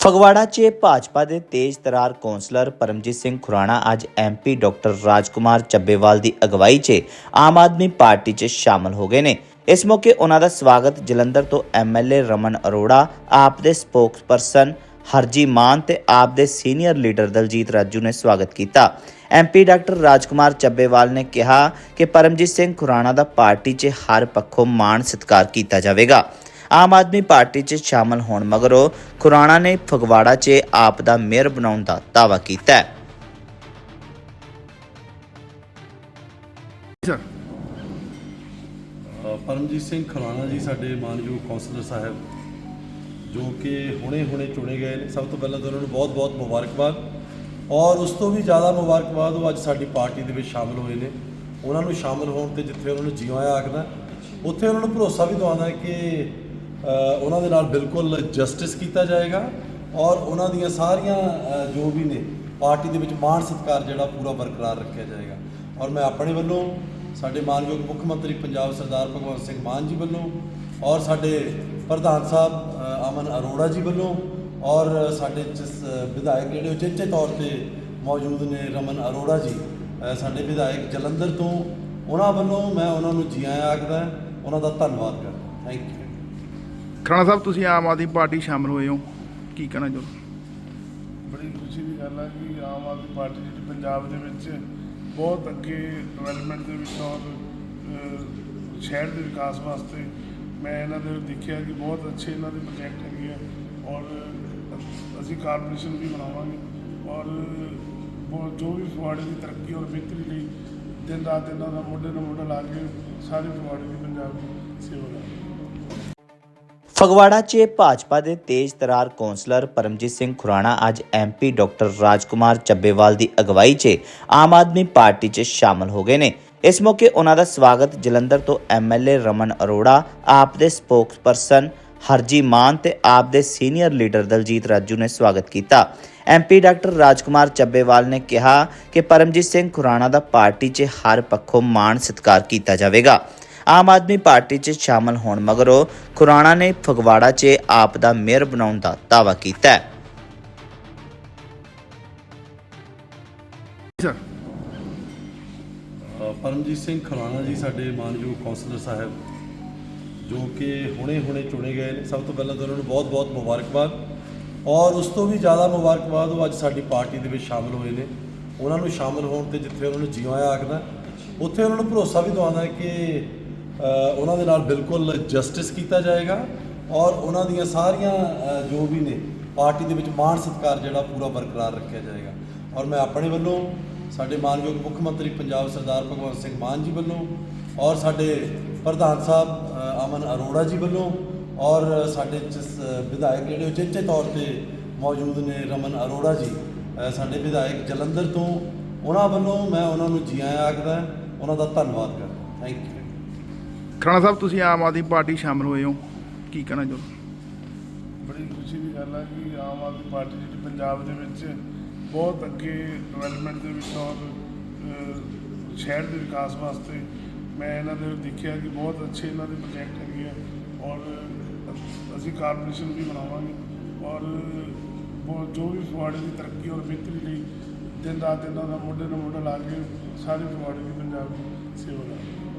ਫਗਵਾੜਾ 'ਚ ਭਾਜਪਾ ਦੇ ਤੇਜ਼ ਤਰਾਰ ਕੌਂਸਲਰ ਪਰਮਜੀਤ ਸਿੰਘ ਖੁਰਾਣਾ ਅੱਜ ਐਮਪੀ ਡਾਕਟਰ ਰਾਜਕੁਮਾਰ ਚੱਬੇਵਾਲ ਦੀ ਅਗਵਾਈ 'ਚ ਆਮ ਆਦਮੀ ਪਾਰਟੀ 'ਚ ਸ਼ਾਮਲ ਹੋ ਗਏ ਨੇ। ਇਸ ਮੌਕੇ ਉਹਨਾਂ ਦਾ ਸਵਾਗਤ ਜਲੰਧਰ ਤੋਂ ਐਮਐਲਏ ਰਮਨ ਅਰੋੜਾ, ਆਪ ਦੇ ਸਪੋਕਸਪਰਸਨ ਹਰਜੀ ਮਾਨ ਤੇ ਆਪ ਦੇ ਸੀਨੀਅਰ ਲੀਡਰ ਦਲਜੀਤ ਰਾਜੂ ਨੇ ਸਵਾਗਤ ਕੀਤਾ। ਐਮਪੀ ਡਾਕਟਰ ਰਾਜਕੁਮਾਰ ਚੱਬੇਵਾਲ ਨੇ ਕਿਹਾ ਕਿ ਪਰਮਜੀਤ ਸਿੰਘ ਖੁਰਾਣਾ ਦਾ ਪਾਰਟੀ 'ਚ ਹਰ ਪੱਖੋਂ ਮਾਣ ਸਤਿਕਾਰ ਕੀਤਾ ਜਾਵੇਗਾ। ਆਮ ਆਦਮੀ ਪਾਰਟੀ 'ਚ ਸ਼ਾਮਲ ਹੋਣ ਮਗਰੋਂ ਖੁਰਾਣਾ ਨੇ ਫਗਵਾੜਾ 'ਚ ਆਪ ਦਾ ਮੇਅਰ ਬਣਾਉਣ ਦਾ ਦਾਅਵਾ ਕੀਤਾ ਹੈ। ਸਰ। ਪਰਮਜੀਤ ਸਿੰਘ ਖਰਾਣਾ ਜੀ ਸਾਡੇ ਮਾਨਯੋਗ ਕੌਂਸਲਰ ਸਾਹਿਬ ਜੋ ਕਿ ਹੁਣੇ-ਹੁਣੇ ਚੁਣੇ ਗਏ ਨੇ। ਸਭ ਤੋਂ ਪਹਿਲਾਂ ਤਾਂ ਉਹਨਾਂ ਨੂੰ ਬਹੁਤ-ਬਹੁਤ ਮੁਬਾਰਕਬਾਦ। ਔਰ ਉਸ ਤੋਂ ਵੀ ਜ਼ਿਆਦਾ ਮੁਬਾਰਕਬਾਦ ਉਹ ਅੱਜ ਸਾਡੀ ਪਾਰਟੀ ਦੇ ਵਿੱਚ ਸ਼ਾਮਲ ਹੋਏ ਨੇ। ਉਹਨਾਂ ਨੂੰ ਸ਼ਾਮਲ ਹੋਣ ਤੇ ਜਿੱਥੇ ਉਹਨਾਂ ਨੂੰ ਜੀ ਆਇਆਂ ਆਖਦਾ ਉੱਥੇ ਉਹਨਾਂ ਨੂੰ ਭਰੋਸਾ ਵੀ ਦਵਾਉਣਾ ਹੈ ਕਿ ਉਹਨਾਂ ਦੇ ਨਾਲ ਬਿਲਕੁਲ ਜਸਟਿਸ ਕੀਤਾ ਜਾਏਗਾ ਔਰ ਉਹਨਾਂ ਦੀਆਂ ਸਾਰੀਆਂ ਜੋ ਵੀ ਨੇ, ਪਾਰਟੀ ਦੇ ਵਿੱਚ ਮਾਣ ਸਤਿਕਾਰ ਜਿਹੜਾ ਪੂਰਾ ਬਰਕਰਾਰ ਰੱਖਿਆ ਜਾਏਗਾ। ਔਰ ਮੈਂ ਆਪਣੇ ਵੱਲੋਂ, ਸਾਡੇ ਮਾਨਯੋਗ ਮੁੱਖ ਮੰਤਰੀ ਪੰਜਾਬ ਸਰਦਾਰ ਭਗਵੰਤ ਸਿੰਘ ਮਾਨ ਜੀ ਵੱਲੋਂ ਔਰ ਸਾਡੇ ਪ੍ਰਧਾਨ ਸਾਹਿਬ ਅਮਨ ਅਰੋੜਾ ਜੀ ਵੱਲੋਂ ਔਰ ਸਾਡੇ ਜਿਸ ਵਿਧਾਇਕ ਜਿਹੜੇ ਉਚੇਚੇ ਤੌਰ ਤੇ ਮੌਜੂਦ ਨੇ, ਰਮਨ ਅਰੋੜਾ ਜੀ ਸਾਡੇ ਵਿਧਾਇਕ ਜਲੰਧਰ ਤੋਂ, ਉਹਨਾਂ ਵੱਲੋਂ ਮੈਂ ਉਹਨਾਂ ਨੂੰ ਜੀ ਆਇਆਂ ਆਖਦਾ, ਉਹਨਾਂ ਦਾ ਧੰਨਵਾਦ ਕਰਦਾ। ਥੈਂਕ ਯੂ ਖਰਾਣਾ ਸਾਹਿਬ ਤੁਸੀਂ ਆਮ ਆਦਮੀ ਪਾਰਟੀ ਸ਼ਾਮਲ ਹੋਏ ਹੋ। ਕੀ ਕਹਿਣਾ ਚਾਹੁੰਦੇ ਬੜੀ ਖੁਸ਼ੀ ਦੀ ਗੱਲ ਹੈ ਕਿ ਆਮ ਆਦਮੀ ਪਾਰਟੀ ਜਿਹੜੀ ਪੰਜਾਬ ਦੇ ਵਿੱਚ ਬਹੁਤ ਅੱਗੇ ਡਿਵੈਲਪਮੈਂਟ ਦੇ ਵਿੱਚ ਔਰ ਅਹ, ਸ਼ਹਿਰ ਦੇ ਵਿਕਾਸ ਵਾਸਤੇ ਮੈਂ ਇਹਨਾਂ ਦੇ ਦੇਖਿਆ ਕਿ ਬਹੁਤ ਅੱਛੇ ਇਹਨਾਂ ਦੇ ਪ੍ਰੋਜੈਕਟ ਹੈਗੇ ਆ ਔਰ ਅਸੀਂ ਕਾਰਪੋਰੇਸ਼ਨ ਵੀ ਬਣਾਵਾਂਗੇ ਔਰ ਬਹੁਤ ਜੋ ਵੀ ਫਗਵਾੜੇ ਦੀ ਤਰੱਕੀ ਔਰ ਬਿਹਤਰੀ ਲਈ ਦਿਨ ਰਾਤ ਇਹਨਾਂ ਦਾ ਮੋਢੇ ਨਾਲ ਮੋਢਾ ਲਾ ਕੇ ਸਾਰੇ ਫਗਵਾੜੇ ਦੀ ਪੰਜਾਬ ਦੀ ਸੇਵਾ ਕਰਾਂਗੇ। ਫਗਵਾੜਾ 'ਚ ਭਾਜਪਾ ਦੇ ਤੇਜ਼ ਤਰਾਰ ਕੌਂਸਲਰ ਪਰਮਜੀਤ ਸਿੰਘ ਖੁਰਾਣਾ ਅੱਜ ਐਮਪੀ ਡਾਕਟਰ ਰਾਜਕੁਮਾਰ ਚੱਬੇਵਾਲ ਦੀ ਅਗਵਾਈ 'ਚ ਆਮ ਆਦਮੀ ਪਾਰਟੀ 'ਚ ਸ਼ਾਮਲ ਹੋ ਗਏ ਨੇ। ਇਸ ਮੌਕੇ ਉਹਨਾਂ ਦਾ ਸਵਾਗਤ ਜਲੰਧਰ ਤੋਂ ਐਮਐਲਏ ਰਮਨ ਅਰੋੜਾ, ਆਪ ਦੇ ਸਪੋਕਸਪਰਸਨ ਹਰਜੀ ਮਾਨ ਤੇ ਆਪ ਦੇ ਸੀਨੀਅਰ ਲੀਡਰ ਦਲਜੀਤ ਰਾਜੂ ਨੇ ਸਵਾਗਤ ਕੀਤਾ। ਐਮਪੀ ਡਾਕਟਰ ਰਾਜਕੁਮਾਰ ਚੱਬੇਵਾਲ ਨੇ ਕਿਹਾ ਕਿ ਪਰਮਜੀਤ ਸਿੰਘ ਖੁਰਾਣਾ ਦਾ ਪਾਰਟੀ 'ਚ ਹਰ ਪੱਖੋਂ ਮਾਣ ਸਤਿਕਾਰ ਕੀਤਾ ਜਾਵੇਗਾ। ਆਮ ਆਦਮੀ ਪਾਰਟੀ 'ਚ ਸ਼ਾਮਲ ਹੋਣ ਮਗਰੋਂ ਖੁਰਾਣਾ ਨੇ ਫਗਵਾੜਾ 'ਚ ਆਪ ਦਾ ਮੇਅਰ ਬਣਾਉਣ ਦਾ ਦਾਅਵਾ ਕੀਤਾ ਹੈ। ਸਰ। ਪਰਮਜੀਤ ਸਿੰਘ ਖਰਾਣਾ ਜੀ ਸਾਡੇ ਮਾਨਯੋਗ ਕੌਂਸਲਰ ਸਾਹਿਬ ਜੋ ਕਿ ਹੁਣੇ-ਹੁਣੇ ਚੁਣੇ ਗਏ ਨੇ। ਸਭ ਤੋਂ ਪਹਿਲਾਂ ਤਾਂ ਉਹਨਾਂ ਨੂੰ ਬਹੁਤ-ਬਹੁਤ ਮੁਬਾਰਕਬਾਦ। ਔਰ ਉਸ ਤੋਂ ਵੀ ਜ਼ਿਆਦਾ ਮੁਬਾਰਕਬਾਦ ਉਹ ਅੱਜ ਸਾਡੀ ਪਾਰਟੀ ਦੇ ਵਿੱਚ ਸ਼ਾਮਲ ਹੋਏ ਨੇ। ਉਹਨਾਂ ਨੂੰ ਸ਼ਾਮਲ ਹੋਣ ਤੇ ਜਿੱਥੇ ਉਹਨਾਂ ਨੂੰ ਜੀ ਆਇਆਂ ਆਖਦਾ ਉੱਥੇ ਉਹਨਾਂ ਨੂੰ ਭਰੋਸਾ ਵੀ ਦਵਾਉਣਾ ਹੈ ਕਿ ਉਹਨਾਂ ਦੇ ਨਾਲ ਬਿਲਕੁਲ ਜਸਟਿਸ ਕੀਤਾ ਜਾਏਗਾ ਔਰ ਉਹਨਾਂ ਦੀਆਂ ਸਾਰੀਆਂ ਜੋ ਵੀ ਨੇ, ਪਾਰਟੀ ਦੇ ਵਿੱਚ ਮਾਣ ਸਤਿਕਾਰ ਜਿਹੜਾ ਪੂਰਾ ਬਰਕਰਾਰ ਰੱਖਿਆ ਜਾਏਗਾ। ਔਰ ਮੈਂ ਆਪਣੇ ਵੱਲੋਂ, ਸਾਡੇ ਮਾਨਯੋਗ ਮੁੱਖ ਮੰਤਰੀ ਪੰਜਾਬ ਸਰਦਾਰ ਭਗਵੰਤ ਸਿੰਘ ਮਾਨ ਜੀ ਵੱਲੋਂ ਔਰ ਸਾਡੇ ਪ੍ਰਧਾਨ ਸਾਹਿਬ ਅਮਨ ਅਰੋੜਾ ਜੀ ਵੱਲੋਂ ਔਰ ਸਾਡੇ ਜਿਸ ਵਿਧਾਇਕ ਜਿਹੜੇ ਉਚੇਚੇ ਤੌਰ ਤੇ ਮੌਜੂਦ ਨੇ, ਰਮਨ ਅਰੋੜਾ ਜੀ ਸਾਡੇ ਵਿਧਾਇਕ ਜਲੰਧਰ ਤੋਂ, ਉਹਨਾਂ ਵੱਲੋਂ ਮੈਂ ਉਹਨਾਂ ਨੂੰ ਜੀ ਆਇਆਂ ਆਖਦਾ, ਉਹਨਾਂ ਦਾ ਧੰਨਵਾਦ ਕਰਦਾ। ਥੈਂਕ ਯੂ ਖਰਾਣਾ ਸਾਹਿਬ ਤੁਸੀਂ ਆਮ ਆਦਮੀ ਪਾਰਟੀ ਸ਼ਾਮਲ ਹੋਏ ਹੋ। ਕੀ ਕਹਿਣਾ ਚਾਹੁੰਦੇ ਬੜੀ ਖੁਸ਼ੀ ਦੀ ਗੱਲ ਹੈ ਕਿ ਆਮ ਆਦਮੀ ਪਾਰਟੀ ਜਿਹੜੀ ਪੰਜਾਬ ਦੇ ਵਿੱਚ ਬਹੁਤ ਅੱਗੇ ਡਿਵੈਲਪਮੈਂਟ ਦੇ ਵਿੱਚ ਔਰ ਅਹ, ਸ਼ਹਿਰ ਦੇ ਵਿਕਾਸ ਵਾਸਤੇ ਮੈਂ ਇਹਨਾਂ ਦੇ ਦੇਖਿਆ ਕਿ ਬਹੁਤ ਅੱਛੇ ਇਹਨਾਂ ਦੇ ਪ੍ਰੋਜੈਕਟ ਹੈਗੇ ਆ ਔਰ ਅਸੀਂ ਕਾਰਪੋਰੇਸ਼ਨ ਵੀ ਬਣਾਵਾਂਗੇ ਔਰ ਬਹੁਤ ਜੋ ਵੀ ਫਗਵਾੜੇ ਦੀ ਤਰੱਕੀ ਔਰ ਬਿਹਤਰੀ ਲਈ ਦਿਨ ਰਾਤ ਇਹਨਾਂ ਦਾ ਮੋਢੇ ਨਾਲ ਮੋਢਾ ਲਾ ਕੇ ਸਾਰੇ ਫਗਵਾੜੇ ਦੀ ਪੰਜਾਬ ਦੀ ਸੇਵਾ ਕਰਾਂਗੇ।